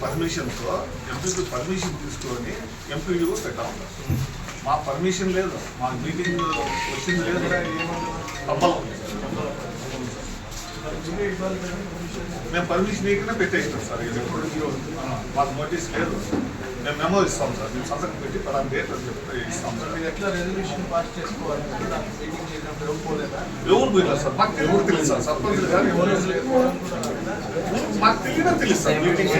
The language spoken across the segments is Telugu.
పర్మిషన్తో ఎంపీకి పర్మిషన్ తీసుకొని ఎంపీడీఓ పెట్టాము మా పర్మిషన్ లేదు. మా మీటింగ్ వచ్చింది లేదు. తప్పలం మేము పర్మిషన్ ఇవ్వకుండా పెట్టేస్తాం సార్. ఇది ఎప్పుడు మాకు నోటీస్ లేదు. మేము మెమో ఇస్తాం సార్. మేము సంతకం పెట్టి పలానా డేట్ అని ఇస్తాం సార్. ఎట్లా రెజల్యూషన్ పాస్ చేసుకోవాలి? ఎవరు పోలేదా? ఎవరు పోయినారు సార్? మాకు ఎవరు తెలియదు సార్. సర్పంచ్ గారు ఎవరు లేదు మాకు తెలియదా తెలుసు సార్. మీటింగ్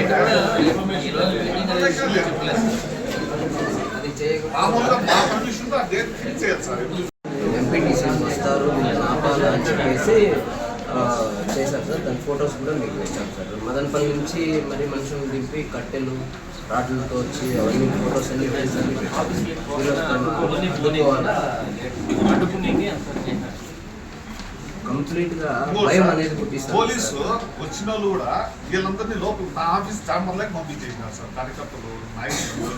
ఎంపీటీసీ వస్తారు వీళ్ళని ఆపాలా అని చెప్పేసి చేశారు సార్. దాని ఫొటోస్ కూడా మీకు పెట్టాను సార్. మదనపల్లి నుంచి మరి మనుషులు దింపి కట్టెలు రాట్లతో వచ్చి అవన్నీ ఫొటోస్ అన్ని వేసి అన్ని భయం అనేది పుట్టిస్తారు పోలీసు వచ్చిన వాళ్ళు కూడా వీళ్ళందరినీ లోపల నా ఆఫీస్ ఛాంబర్లోకి పంపించేసినారు సార్. కార్యకర్తలు నాయకులు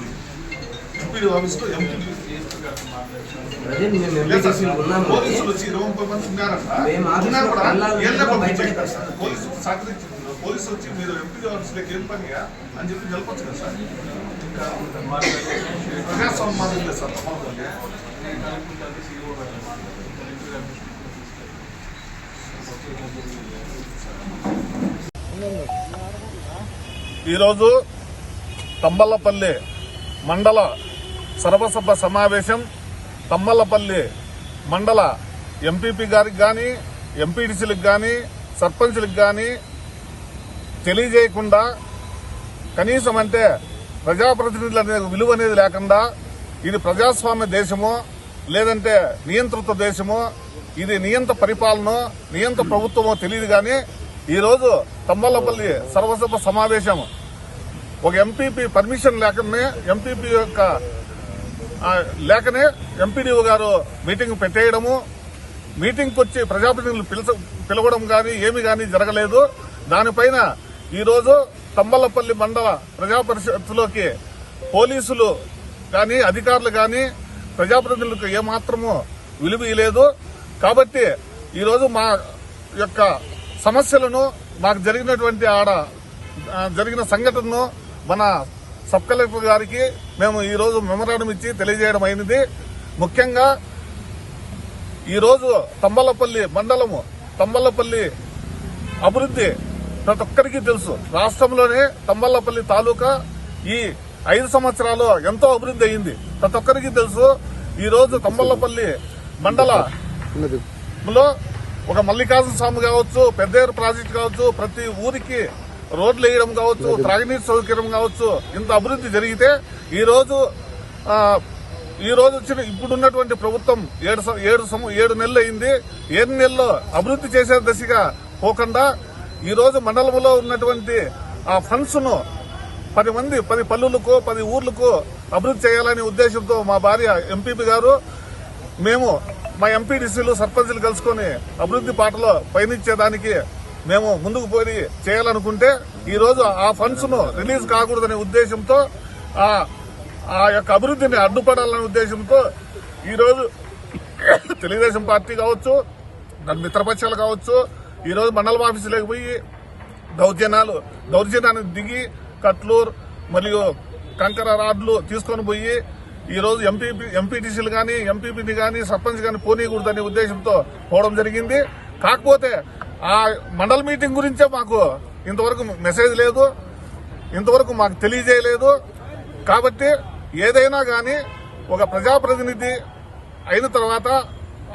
ఎంపీడీ ఆఫీస్లో ఎంపీ ఉన్నాము పోలీసులు వచ్చి ఇరవై ముప్పై మంది ఉన్నారంట మేము ఆఫీస్లో ఉన్నా కూడా కళ్ళాలు వీళ్ళే కూడా పంపించేసినారు బయటకు సార్ పోలీసు సహకరించింది పోలీసు వచ్చి మీరు ఎంపీ ఆఫీస్లోకి ఏం పనిగా అని చెప్పి నిలపచ్చు కదా సార్. ప్రజాస్వామ్యం మాదిరి లేదు సార్ తప్పకుండా ఈరోజు తమ్మల్లపల్లి మండల సర్వసభ సమావేశం తమ్మలపల్లి మండల ఎంపీపీ గారికి కానీ ఎంపీడీసీలకు కానీ సర్పంచ్లకు కానీ తెలియజేయకుండా కనీసం అంటే ప్రజాప్రతినిధులు అనే విలువ అనేది లేకుండా ఇది ప్రజాస్వామ్య దేశమో లేదంటే నియంత్రిత దేశమో ఇది నియంత్ర పరిపాలన నియంత్ర ప్రభుత్వమో తెలియదు కానీ ఈరోజు తమ్మలపల్లి సర్వసభ సమావేశం ఒక ఎంపీపీ పర్మిషన్ లేకనే ఎంపీపీ యొక్క లేకనే ఎంపీడీఓ గారు మీటింగ్ పెట్టేయడము మీటింగ్కి వచ్చి ప్రజాప్రతినిధులు పిలిచ పిలవడం కానీ ఏమి కానీ జరగలేదు. దానిపైన ఈరోజు తంబలపల్లి మండల ప్రజా పరిషత్తులోకి పోలీసులు కానీ అధికారులు కానీ ప్రజాప్రతినిధులకు ఏమాత్రము విలువీయలేదు కాబట్టి ఈరోజు మా యొక్క సమస్యలను మాకు జరిగినటువంటి ఆడ జరిగిన సంఘటనను మన సబ్ కలెక్టర్ గారికి మేము ఈరోజు మెమరాండం ఇచ్చి తెలియజేయడం అయినది ముఖ్యంగా ఈరోజు తంబలపల్లి మండలము తంబలపల్లి అభివృద్ధి ప్రతి ఒక్కరికి తెలుసు. రాష్ట్రంలోనే తంబలపల్లి తాలూకా ఈ ఐదు సంవత్సరాలు ఎంతో అభివృద్ధి అయింది. ప్రతి ఒక్కరికి తెలుసు ఈరోజు తంబలపల్లి మండలంలో ఒక మల్లికార్జున స్వామి కావచ్చు పెద్దేరు ప్రాజెక్ట్ కావచ్చు ప్రతి ఊరికి రోడ్లు వేయడం కావచ్చు త్రాగునీరు సౌకర్యం కావచ్చు ఇంత అభివృద్ధి జరిగితే ఈరోజు ఈరోజు ఈ రోజు వచ్చిన ఇప్పుడున్నటువంటి ప్రభుత్వం ఏడు సం- ఏడు సం- ఏడు నెలలు అయింది. ఏడు నెలల్లో అభివృద్ధి చేసే దశగా పోకుండా ఈ రోజు మండలంలో ఉన్నటువంటి ఆ ఫండ్స్ను పది మంది పది పల్లులకు పది ఊర్లకు అభివృద్ధి చేయాలనే ఉద్దేశంతో మా భార్య ఎంపీపీ గారు మేము మా ఎంపీడీసీలు సర్పంచ్లు కలుసుకొని అభివృద్ధి పాటలో పయనించేదానికి మేము ముందుకు పోయి చేయాలనుకుంటే ఈ రోజు ఆ ఫండ్స్ను రిలీజ్ కాకూడదనే ఉద్దేశంతో ఆ యొక్క అభివృద్ధిని అడ్డుపడాలనే ఉద్దేశంతో ఈ రోజు తెలుగుదేశం పార్టీ కావచ్చు దాని మిత్రపక్షాలు కావచ్చు ఈ రోజు మండల ఆఫీసులోకి పోయి దౌర్జన్యాలు దౌర్జన్యాన్ని దిగి కట్లూరు మరియు కంకర రాడ్లు తీసుకొని పోయి ఈ రోజు ఎంపీ ఎంపీటీసీలు కానీ ఎంపీపీని కానీ సర్పంచ్ కానీ పోనీయకూడదనే ఉద్దేశంతో పోవడం జరిగింది. కాకపోతే ఆ మండల మీటింగ్ గురించే మాకు ఇంతవరకు మెసేజ్ లేదు. ఇంతవరకు మాకు తెలియజేయలేదు. కాబట్టి ఏదైనా కానీ ఒక ప్రజాప్రతినిధి అయిన తర్వాత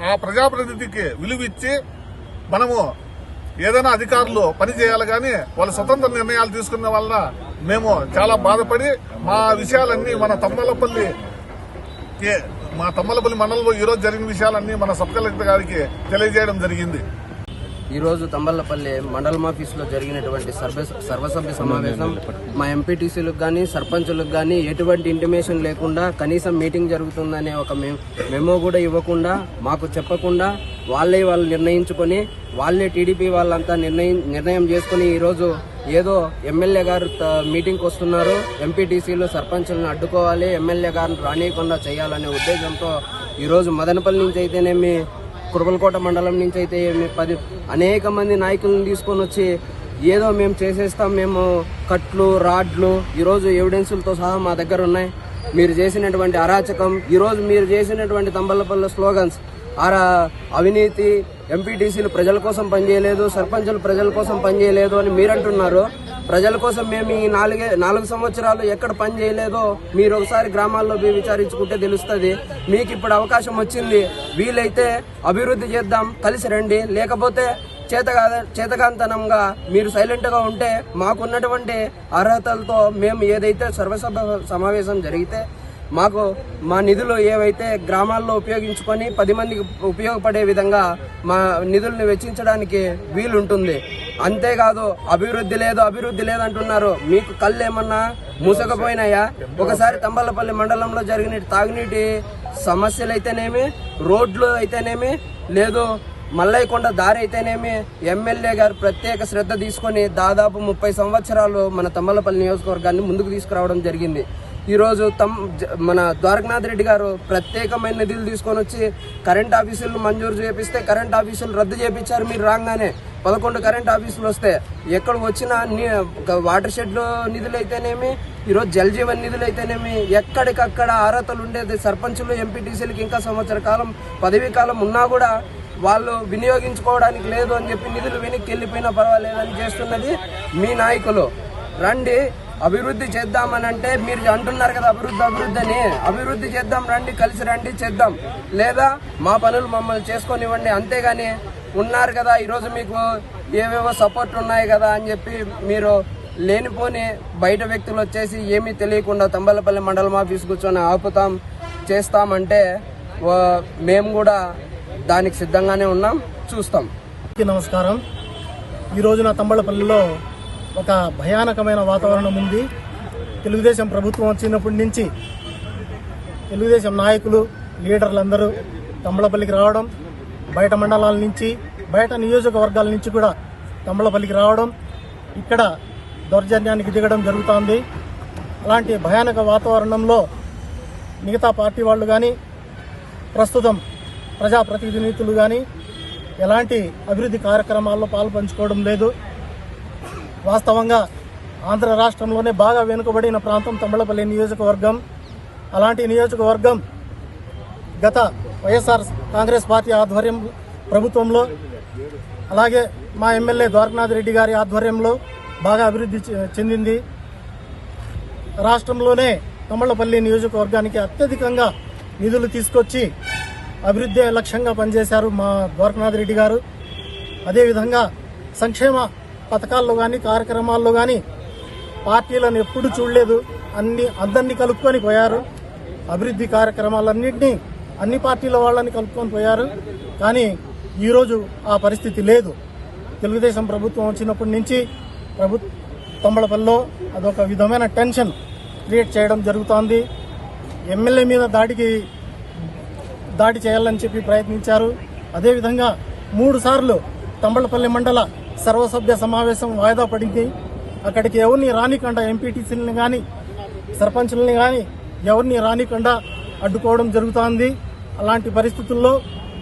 ఆ ప్రజాప్రతినిధికి విలువిచ్చి మనము ఏదైనా అధికారులు పనిచేయాలి కానీ వాళ్ళ స్వతంత్ర నిర్ణయాలు తీసుకున్న వలన మేము చాలా బాధపడి మా విషయాలన్నీ మన తమ్మలపల్లి మా తమ్మలపల్లి మండలంలో ఈరోజు జరిగిన విషయాలన్నీ మన సబ్ కలెక్టర్ గారికి తెలియజేయడం జరిగింది. ఈరోజు తంబల్లపల్లి మండలం ఆఫీసులో జరిగినటువంటి సర్వ సర్వసభ్య సమావేశం మా ఎంపీటీసీలకు కానీ సర్పంచులకు కానీ ఎటువంటి ఇంటిమేషన్ లేకుండా కనీసం మీటింగ్ జరుగుతుందనే ఒక మెమో కూడా ఇవ్వకుండా మాకు చెప్పకుండా వాళ్ళే వాళ్ళు నిర్ణయించుకొని వాళ్ళే టీడీపీ వాళ్ళంతా నిర్ణయం నిర్ణయం చేసుకుని ఈరోజు ఏదో ఎమ్మెల్యే గారు మీటింగ్కి వస్తున్నారు. ఎంపీటీసీలు సర్పంచులను అడ్డుకోవాలి ఎమ్మెల్యే గారిని రానియకుండా చేయాలనే ఉద్దేశంతో ఈరోజు మదనపల్లి నుంచి అయితేనేమి కురబలకోట మండలం నుంచి అయితే పది అనేక మంది నాయకులను తీసుకొని వచ్చి ఏదో మేము చేసేస్తాం మేము కట్లు రాడ్లు ఈరోజు ఎవిడెన్సులతో సహా మా దగ్గర ఉన్నాయి. మీరు చేసినటువంటి అరాచకం ఈరోజు మీరు చేసినటువంటి తంబలపల్లి స్లోగన్స్ ఆరా అవినీతి ఎంపీటీసీలు ప్రజల కోసం పనిచేయలేదు సర్పంచులు ప్రజల కోసం పనిచేయలేదు అని మీరంటున్నారు. ప్రజల కోసం మేము ఈ నాలుగే నాలుగు సంవత్సరాలు ఎక్కడ పని చేయలేదో మీరు ఒకసారి గ్రామాల్లో పోయి విచారించుకుంటే తెలుస్తుంది. మీకు ఇప్పుడు అవకాశం వచ్చింది. వీలైతే అభివృద్ధి చేద్దాం కలిసి రండి. లేకపోతే చేతగా చేతకాంతనంగా మీరు సైలెంట్గా ఉంటే మాకున్నటువంటి అర్హతలతో మేము ఏదైతే సర్వసభ సమావేశం జరిగితే మాకు మా నిధులు ఏవైతే గ్రామాల్లో ఉపయోగించుకొని పది మందికి ఉపయోగపడే విధంగా మా నిధుల్ని వెచ్చించడానికి వీలుంటుంది. అంతేకాదు అభివృద్ధి లేదు అభివృద్ధి లేదంటున్నారు. మీకు కళ్ళు ఏమన్నా మూసకపోయినాయా? ఒకసారి తంబలపల్లి మండలంలో జరిగిన తాగునీటి సమస్యలు అయితేనేమి రోడ్లు అయితేనేమి లేదు మల్లయ్యకొండ దారి అయితేనేమి ఎమ్మెల్యే గారు ప్రత్యేక శ్రద్ధ తీసుకొని దాదాపు ముప్పై సంవత్సరాలు మన తమ్మలపల్లి నియోజకవర్గాన్ని ముందుకు తీసుకురావడం జరిగింది. ఈరోజు తమ్ మన ద్వారకనాథ్ రెడ్డి గారు ప్రత్యేకమైన నిధులు తీసుకొని వచ్చి కరెంట్ ఆఫీసులు మంజూరు చేపిస్తే కరెంట్ ఆఫీసులు రద్దు చేపించారు మీరు రాగానే. పదకొండు కరెంట్ ఆఫీసులు వస్తే ఎక్కడ వచ్చిన వాటర్ షెడ్లు నిధులు అయితేనేమి ఈరోజు జలజీవన్ నిధులు అయితేనేమి ఎక్కడికక్కడ అర్హతలు ఉండేది సర్పంచులు ఎంపీటీసీలకు ఇంకా సంవత్సర కాలం పదవీ కాలం ఉన్నా కూడా వాళ్ళు వినియోగించుకోవడానికి లేదు అని చెప్పి నిధులు వెనక్కి వెళ్ళిపోయినా పర్వాలేదని చేస్తున్నది మీ నాయకులు. రండి అభివృద్ధి చేద్దామని అంటే మీరు అంటున్నారు కదా అభివృద్ధి అభివృద్ధి అని. అభివృద్ధి చేద్దాం రండి కలిసి రండి చేద్దాం. లేదా మా పనులు మమ్మల్ని చేసుకొనివ్వండి అంతేగాని ఉన్నారు కదా ఈరోజు మీకు ఏవేవో సపోర్ట్ ఉన్నాయి కదా అని చెప్పి మీరు లేనిపోని బయట వ్యక్తులు వచ్చేసి ఏమీ తెలియకుండా తంబలపల్లి మండలం ఆఫీస్ కూర్చొని ఆపుతాం చేస్తామంటే మేము కూడా దానికి సిద్ధంగానే ఉన్నాం చూస్తాం. నమస్కారం. ఈ రోజున తంబళపల్లిలో ఒక భయానకమైన వాతావరణం ఉంది. తెలుగుదేశం ప్రభుత్వం వచ్చినప్పటి నుంచి తెలుగుదేశం నాయకులు లీడర్లందరూ తమ్మలపల్లికి రావడం బయట మండలాల నుంచి బయట నియోజకవర్గాల నుంచి కూడా తమ్మలపల్లికి రావడం ఇక్కడ దౌర్జన్యానికి దిగడం జరుగుతోంది. అలాంటి భయానక వాతావరణంలో మిగతా పార్టీ వాళ్ళు కానీ ప్రస్తుతం ప్రజాప్రతినిధులు కానీ ఎలాంటి అభివృద్ధి కార్యక్రమాల్లో పాల్పంచుకోవడం లేదు. వాస్తవంగా ఆంధ్ర రాష్ట్రంలోనే బాగా వెనుకబడిన ప్రాంతం తమిళపల్లి నియోజకవర్గం. అలాంటి నియోజకవర్గం గత వైఎస్ఆర్ కాంగ్రెస్ పార్టీ ఆధ్వర్యం ప్రభుత్వంలో అలాగే మా ఎమ్మెల్యే ద్వారకనాథ్ రెడ్డి గారి ఆధ్వర్యంలో బాగా అభివృద్ధి చె- చెందింది. రాష్ట్రంలోనే తమ్మళ్ళపల్లి నియోజకవర్గానికి అత్యధికంగా నిధులు తీసుకొచ్చి అభివృద్ధి లక్ష్యంగా పనిచేశారు మా ద్వారకనాథ్ రెడ్డి గారు. అదేవిధంగా సంక్షేమ పథకాల్లో కానీ కార్యక్రమాల్లో కానీ పార్టీలను ఎప్పుడు చూడలేదు. అన్ని అందరినీ కలుపుకొని పోయారు. అభివృద్ధి కార్యక్రమాలన్నింటినీ అన్ని పార్టీల వాళ్ళని కలుపుకొని పోయారు. కానీ ఈరోజు ఆ పరిస్థితి లేదు. తెలుగుదేశం ప్రభుత్వం వచ్చినప్పటి నుంచి ప్రభు తొంబళపల్లిలో అదొక విధమైన టెన్షన్ క్రియేట్ చేయడం జరుగుతోంది. ఎమ్మెల్యే మీద దాడికి దాడి చేయాలని చెప్పి ప్రయత్నించారు. అదేవిధంగా మూడు సార్లు తంబళపల్లి మండల సర్వసభ్య సమావేశం వాయిదా పడింది. అక్కడికి ఎవరిని రానికుండా ఎంపీటీసీలని కానీ సర్పంచులని కానీ ఎవరిని రానికుండా అడ్డుకోవడం జరుగుతోంది. అలాంటి పరిస్థితుల్లో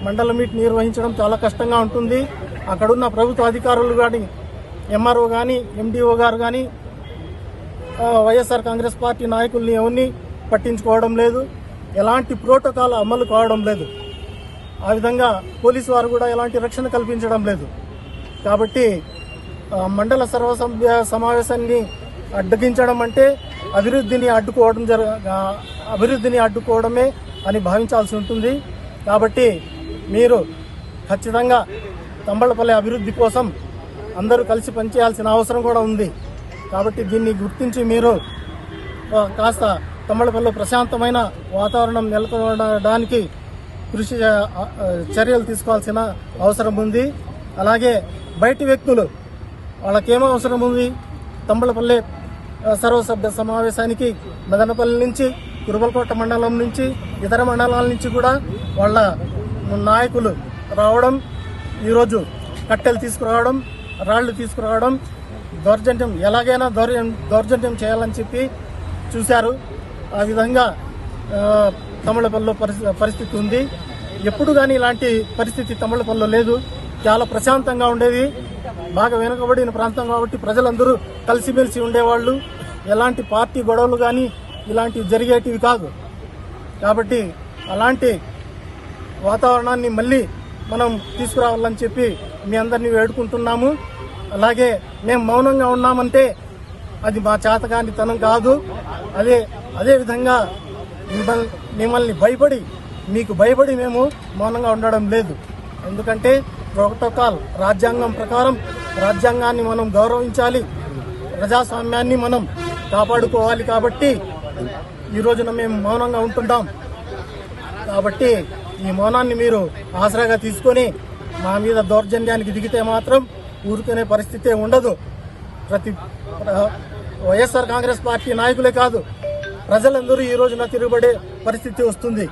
మండల మీట్ నిర్వహించడం చాలా కష్టంగా ఉంటుంది. అక్కడున్న ప్రభుత్వ అధికారులు కానీ ఎంఆర్ఓ కానీ ఎండిఓ గారు కానీ వైఎస్ఆర్ కాంగ్రెస్ పార్టీ నాయకుల్ని ఎవరిని పట్టించుకోవడం లేదు. ఎలాంటి ప్రోటోకాల్ అమలు కావడం లేదు. ఆ విధంగా పోలీసు వారు కూడా ఎలాంటి రక్షణ కల్పించడం లేదు. కాబట్టి మండల సర్వసభ్య సమావేశాన్ని అడ్డగించడం అంటే అభివృద్ధిని అడ్డుకోవడం జర అభివృద్ధిని అడ్డుకోవడమే అని భావించాల్సి ఉంటుంది. కాబట్టి మీరు ఖచ్చితంగా తంబళపల్లి అభివృద్ధి కోసం అందరూ కలిసి పనిచేయాల్సిన అవసరం కూడా ఉంది. కాబట్టి దీన్ని గుర్తించి మీరు కాస్త తమ్మలపల్లి ప్రశాంతమైన వాతావరణం నెలకొనడానికి కృషి చర్యలు తీసుకోవాల్సిన అవసరం ఉంది. అలాగే బయటి వ్యక్తులు వాళ్ళకేమో అవసరం ఉంది? తంబలపల్లి సర్వసభ్య సమావేశానికి మదనపల్లి నుంచి కురుబలకోట మండలం నుంచి ఇతర మండలాల నుంచి కూడా వాళ్ళ నాయకులు రావడం ఈరోజు కట్టెలు తీసుకురావడం రాళ్ళు తీసుకురావడం దౌర్జన్యం. ఎలాగైనా దౌర్యం దౌర్జన్యం చేయాలని చెప్పి చూశారు. ఆ విధంగా తమిళపల్లిలో పరిస్థితి పరిస్థితి ఉంది. ఎప్పుడు కానీ ఇలాంటి పరిస్థితి తమిళపల్లిలో లేదు. చాలా ప్రశాంతంగా ఉండేది. బాగా వెనుకబడిన ప్రాంతం కాబట్టి ప్రజలందరూ కలిసిమెలిసి ఉండేవాళ్ళు. ఎలాంటి పార్టీ గొడవలు కానీ ఇలాంటివి జరిగేటివి కాదు. కాబట్టి అలాంటి వాతావరణాన్ని మళ్ళీ మనం తీసుకురావాలని చెప్పి మీ అందరినీ వేడుకుంటున్నాము. అలాగే మేము మౌనంగా ఉన్నామంటే అది మా చేతకానితనం కాదు. అదే అదే విధంగా మిమ్మల్ని మిమ్మల్ని భయపడి మీకు భయపడి మేము మౌనంగా ఉండడం లేదు. ఎందుకంటే ప్రోటోకాల్ రాజ్యాంగం ప్రకారం రాజ్యాంగాన్ని మనం గౌరవించాలి. ప్రజాస్వామ్యాన్ని మనం కాపాడుకోవాలి కాబట్టి ఈ రోజున మేము మౌనంగా ఉంటుంటాం కాబట్టి ఈ మౌనాన్ని మీరు ఆసరాగా తీసుకొని మా మీద దౌర్జన్యానికి దిగితే మాత్రం ఊరుకునే పరిస్థితే ఉండదు. ప్రతి వైఎస్ఆర్ కాంగ్రెస్ పార్టీ నాయకులే కాదు ప్రజలందరూ ఈ రోజున తిరుగుబడే పరిస్థితి వస్తుంది.